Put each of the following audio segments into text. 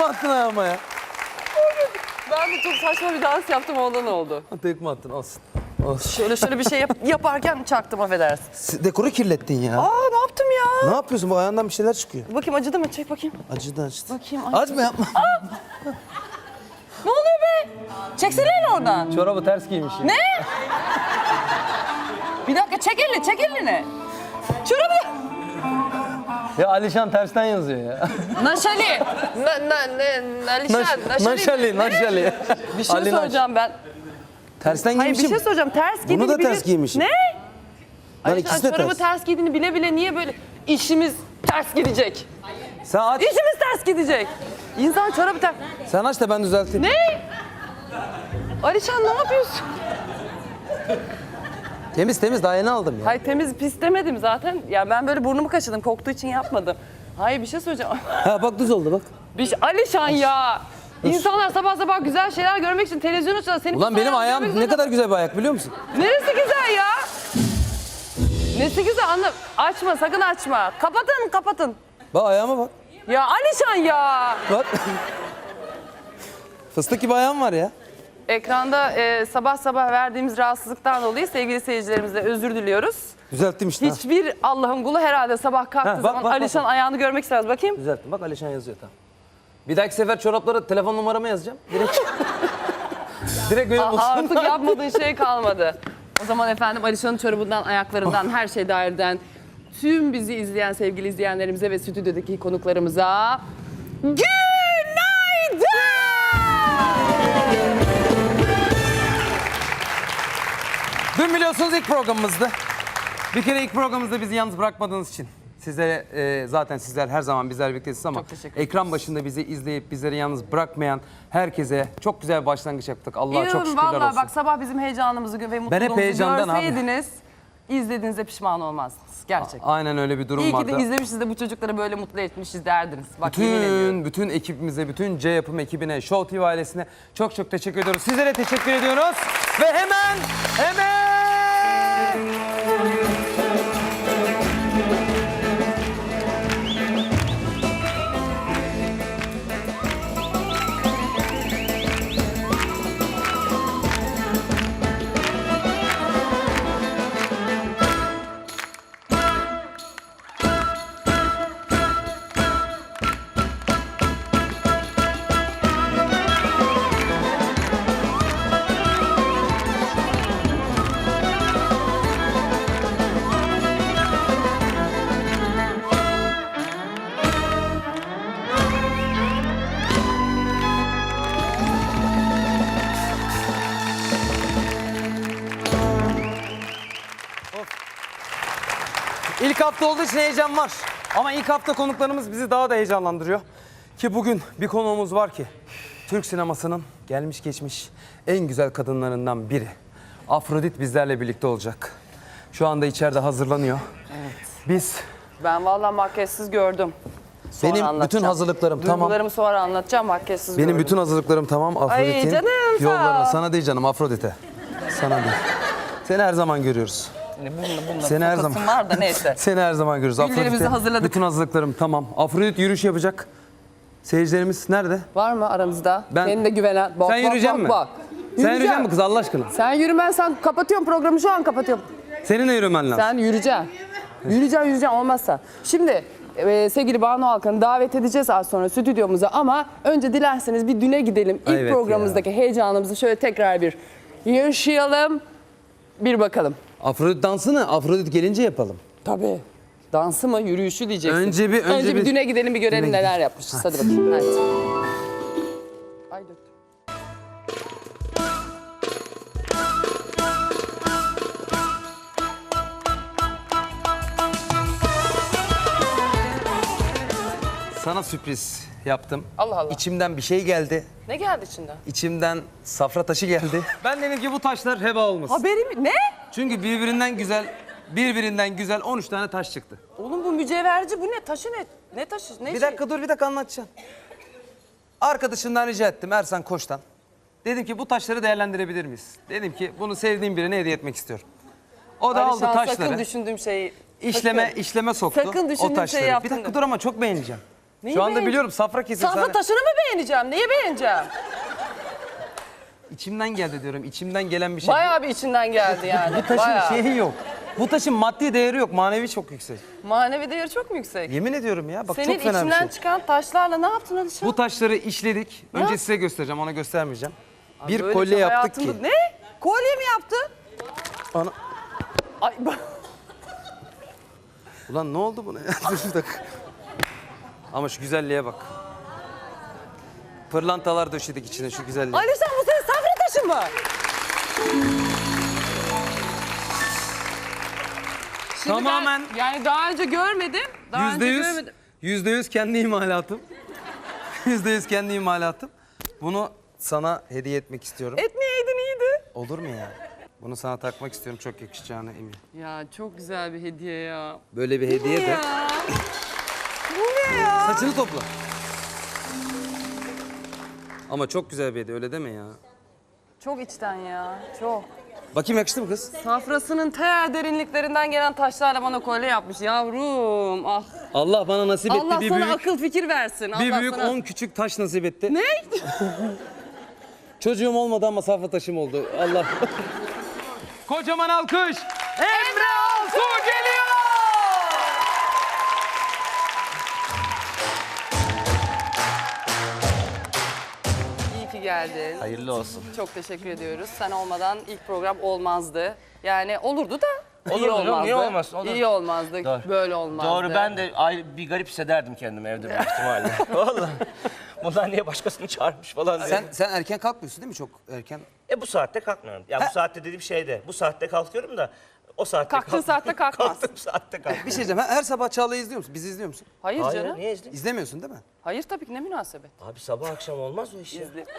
Tekme attın ayağıma ya. Ben de çok saçma bir dans yaptım ondan oldu. Tekme attın olsun. Olsun. Şöyle şöyle bir şey yap- yaparken çaktım affedersin. S- Dekoru kirlettin ya. Aa ne yaptım ya? Ne yapıyorsun? Bu ayağından bir şeyler çıkıyor. Bakayım acıdı mı? Çek bakayım. Acıdı acıdı. Bakayım, acıdı. Acıma yapma. Ne oluyor be? Çeksene elini oradan. Çorabı ters giymiş ya. Ne? Bir dakika çek elini, çek elini. Ya Alişan tersten yazıyor ya. Naşali. Na, na, ne, Nalişan, Naş, Naşali. naşali, naşali. Bir şey Ali Naş. soracağım ben. Tersten Hayır bir giymişim. şey soracağım. Ters giydiğini da ters giymişim. Ne? Lan Alişan ikisi de çorabı ters. ters giydiğini bile bile niye böyle işimiz ters gidecek? Sen aç. İşimiz ters gidecek. İnsan çorabı ters... Sen aç da ben düzelteyim. Ne? Alişan ne yapıyorsun? Temiz temiz daha yeni aldım ya. Hayır temiz pis demedim zaten. Ya ben böyle burnumu kaşıdım. Koktuğu için yapmadım. Hayır bir şey söyleyeceğim. Ha bak düz oldu bak. Bir şey... Alişan ya. İnsanlar sabah sabah güzel şeyler görmek için televizyon açıyorlar. Senin Ulan benim ayağım ne kadar güzel bir ayak biliyor musun? Neresi güzel ya? Nesi güzel anla. Açma sakın açma. Kapatın kapatın. Bak ayağıma bak. Ya Alişan ya. Bak. Fıstık gibi ayağım var ya. Ekranda e, sabah sabah verdiğimiz rahatsızlıktan dolayı sevgili seyircilerimizle özür diliyoruz. Düzelttim işte. ha. Hiçbir Allah'ın kulu herhalde sabah kalktığı Ha, bak, zaman bak, bak, Alişan ayağını görmek istemez. Bakayım. Düzelttim. Bak Alişan yazıyor tamam. Bir dahaki sefer çoraplara telefon numaramı yazacağım. Direkt. Direkt benim Aa. Artık yapmadığın şey kalmadı. O zaman efendim Alişan'ın çorabından, ayaklarından, her şey dairden tüm bizi izleyen sevgili izleyenlerimize ve stüdyodaki konuklarımıza günaydın! Dün biliyorsunuz ilk programımızdı. Bir kere ilk programımızda bizi yalnız bırakmadığınız için sizlere e, zaten sizler her zaman bizler birliktesiniz ama ekran başında bizi izleyip bizleri yalnız bırakmayan herkese çok güzel bir başlangıç yaptık. Allah'a çok şükürler vallahi olsun. bak sabah bizim heyecanımızı ve mutluluğumuzu heyecandan abi. görseydiniz izlediğinizde pişman olmazdınız. Gerçekten. Aynen öyle bir durum İyi ki vardı. de izlemişiz de bu çocukları böyle mutlu etmişiz derdiniz. Bak. Bütün, bütün ekibimize, bütün C Yapım ekibine, Show TV ailesine çok çok teşekkür ediyoruz. Sizlere teşekkür ediyoruz. Ve hemen, hemen... hafta olduğu için heyecan var. Ama ilk hafta konuklarımız bizi daha da heyecanlandırıyor. Ki bugün bir konuğumuz var ki Türk sinemasının gelmiş geçmiş en güzel kadınlarından biri. Afrodit bizlerle birlikte olacak. Şu anda içeride hazırlanıyor. Biz Ben vallahi makyajsız gördüm. Sonra benim bütün hazırlıklarım tamam. Duygularımı sonra anlatacağım makyajsız Benim gördüm. bütün hazırlıklarım tamam. Afrodit'in canım, sağ yollarına. ol. Sana değil canım Afrodit'e. Sana değil. Seni her zaman görüyoruz. Bununla, bununla Seni her zaman- var da neyse. Seni her zaman görürüz. Güllerimizi Afrodit'e hazırladık. Bütün hazırlıklarım tamam. Afrodit yürüyüş yapacak. Seyircilerimiz nerede? Var mı aranızda? Ben- Kendine güvenen. Bak, Sen bak, yürüyecek bak, misin? bak. Sen yürüyecek misin kız Allah aşkına? Sen yürümezsen kapatıyorum programı şu an kapatıyorum. Senin de yürümen lazım. Sen yürüyeceksin. Yürüyeceksin yürüyeceksin olmazsa. Şimdi e, sevgili Banu Alkan'ı davet edeceğiz az sonra stüdyomuza ama önce dilerseniz bir düne gidelim. İlk Evet programımızdaki heyecanımızı şöyle tekrar bir yaşayalım. Bir bakalım. Afrodit dansını Afrodit gelince yapalım. Tabii. Dansı mı, yürüyüşü diyeceksin. Önce bir- önce bir, bir- düne gidelim bir görelim neler gidelim. yapmışız. Hadi bakayım. Hadi. Ay. Sana sürpriz yaptım. Allah Allah. İçimden bir şey geldi. Ne geldi içinden? İçimden safra taşı geldi. ben dedim ki bu taşlar heba olmasın. Haberim ne? Çünkü birbirinden güzel, birbirinden güzel 13 tane taş çıktı. Oğlum bu mücevherci bu ne? Taşı ne? Ne taşı? Ne Bir şey? dakika dur bir dakika anlatacağım. Arkadaşımdan rica ettim Ersan Koç'tan. Dedim ki bu taşları değerlendirebilir miyiz? Dedim ki bunu sevdiğim birine hediye etmek istiyorum. O da aldı Alişan, taşları. Sakın düşündüğüm şeyi. işleme sakın. işleme soktu. Sakın o düşündüğüm taşları. şeyi yaptın Bir dakika da. dur ama çok beğeneceğim. Neyi Şu anda beğen- biliyorum safra kesin Safra sana. taşını mı beğeneceğim? Neyi beğeneceğim? İçimden geldi diyorum. İçimden gelen bir şey. Bayağı bir içinden geldi yani. Bu taşın Bayağı. şeyi yok. Bu taşın maddi değeri yok. Manevi çok yüksek. Manevi değeri çok mu yüksek? Yemin ediyorum ya. Bak Senin çok fena bir içinden şey. çıkan taşlarla ne yaptın Alişan? Bu taşları işledik. Önce size göstereceğim. Ona göstermeyeceğim. bir Böylece kolye yaptık hayatımda- ki. Ne? Kolye mi yaptın? Ana... Ay, Ulan ne oldu buna ya? Dur bir dakika. Ama şu güzelliğe bak. Pırlantalar döşedik içine şu güzelliğe. Alişan taşı mı? Şimdi ben- Tamamen- yani daha önce görmedim. Daha Yüzde önce yüz, görmedim. yüzde yüz kendi imalatım. Yüzde yüz kendi imalatım. Bunu sana hediye etmek istiyorum. Etmeyeydin iyiydi. Olur mu ya? Bunu sana takmak istiyorum. Çok yakışacağına eminim. Ya çok güzel bir hediye ya. Böyle bir hediye de. Ya. Bu ne ya? Saçını topla. Ama çok güzel bir hediye öyle deme ya. Çok içten ya. Çok. Bakayım yakıştı mı kız? Safrasının te derinliklerinden gelen taşlarla bana kolye yapmış yavrum. Ah. Allah bana nasip etti Allah bir sana büyük. akıl fikir versin. Bir Allah büyük sana... 10 küçük taş nasip etti. Ne? Çocuğum olmadı ama safra taşım oldu. Allah. Kocaman alkış. Ki geldin. Hayırlı olsun. Çok teşekkür ediyoruz. Sen olmadan ilk program olmazdı. Yani olurdu da iyi Olurdu canım, olmazdı. niye olmasın? Olur. İyi olmazdı. Doğru. Böyle olmazdı. Doğru ben de ayrı bir garip hissederdim kendimi evde büyük ihtimalle. Vallahi. Bunlar niye başkasını çağırmış falan diye. Sen sen erken kalkmıyorsun değil mi çok erken? E bu saatte kalkmıyorum. Ya bu saatte dediğim şeyde. Bu saatte kalkıyorum da o saatte Kalktığın kalk- saatte kalkmaz. Kalktığım saatte kalk. Bir şey diyeceğim. Her, sabah Çağla'yı izliyor musun? Bizi izliyor musun? Hayır, Hayır canım. niye izledin? İzlemiyorsun değil mi? Hayır tabii ki ne münasebet. Abi sabah akşam olmaz o iş ya. İzle.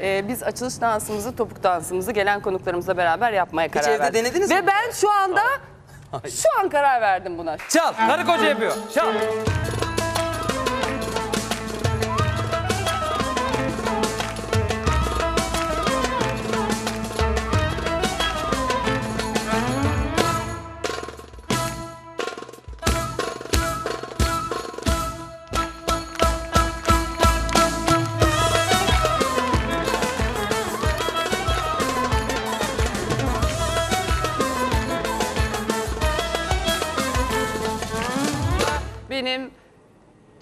Ee, biz açılış dansımızı, topuk dansımızı gelen konuklarımızla beraber yapmaya karar evde verdik. denediniz Ve mi? ben şu anda, şu an karar verdim buna. Çal. Karı koca yapıyor. Çal. Benim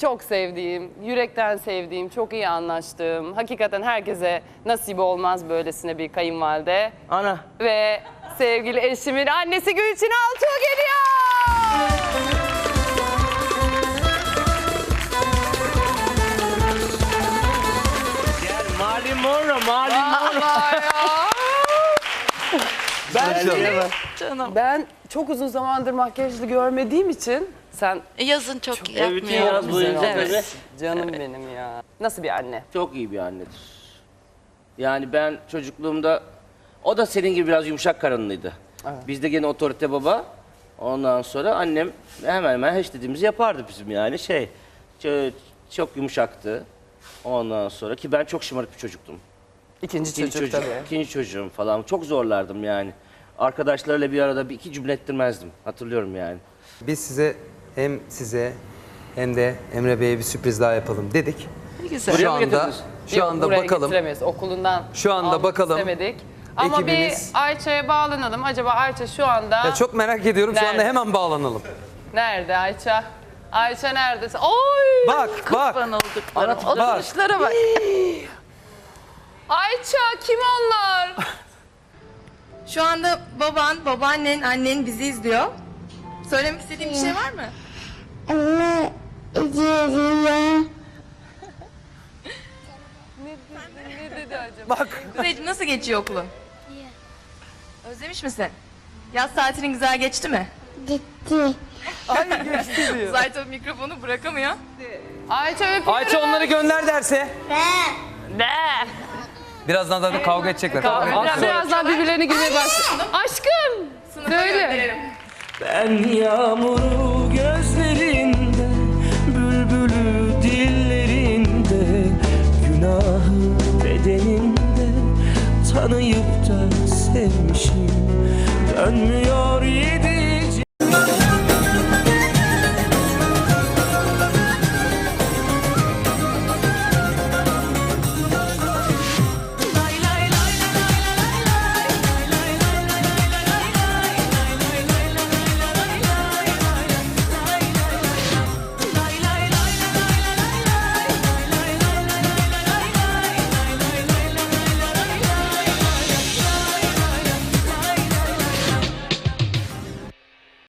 çok sevdiğim, yürekten sevdiğim, çok iyi anlaştığım, hakikaten herkese nasip olmaz böylesine bir kayınvalide. Ana. Ve sevgili eşimin annesi Gülçin Altuğ geliyor. Gel Marley Monroe, Marley Allah ya. Ben, Monroe. Canım. ben çok uzun zamandır makyajlı görmediğim için sen Yazın çok, Bütün yapmıyor. yaz boyunca Evet. böyle canım benim ya. Nasıl bir anne? çok iyi bir annedir. Yani ben çocukluğumda o da senin gibi biraz yumuşak karınlıydı. Bizde gene otorite baba. Ondan sonra annem hemen hemen her istediğimizi yapardı bizim yani şey. çö- Çok yumuşaktı. Ondan sonra ki ben çok şımarık bir çocuktum. İkinci, İkinci çocuk, tabii. ikinci çocuğum falan. Çok zorlardım yani. Arkadaşlarla bir arada bir iki cümle ettirmezdim. Hatırlıyorum yani. Biz size hem size hem de Emre Bey'e bir sürpriz daha yapalım dedik. Ne güzel. Buraya Şu mı anda getirdiniz? şu Yok, anda buraya bakalım. getiremeyiz. Okulundan Şu anda almak bakalım. istemedik. Ama Ekibimiz- bir Ayça'ya bağlanalım. Acaba Ayça şu anda Ya çok merak ediyorum. Şu anda hemen bağlanalım. nerede Ayça? Ayça neredesin? Oy! Bak bak. Kurban olduklarım. Bak. Oturuşlara bak. Ayça kim onlar? Şu anda baban, babaannen, annen bizi izliyor. Söylemek istediğin bir şey var mı? Anne üzülüyor. ne dedi acaba? Bak. Kuzeyciğim nasıl geçiyor okulun? Özlemiş misin? Yaz tatilin güzel geçti mi? Gitti. Uzay tabii mikrofonu bırakamıyor. Ayça öpüyorum. Ayça onları gönder derse. Ne? Birazdan zaten kavga edecekler. tamam mı? Az Biraz, birazdan birbirlerine girmeye başlıyor. Aşkım! Sınıfa Söyle. gönderelim. Ben yağmuru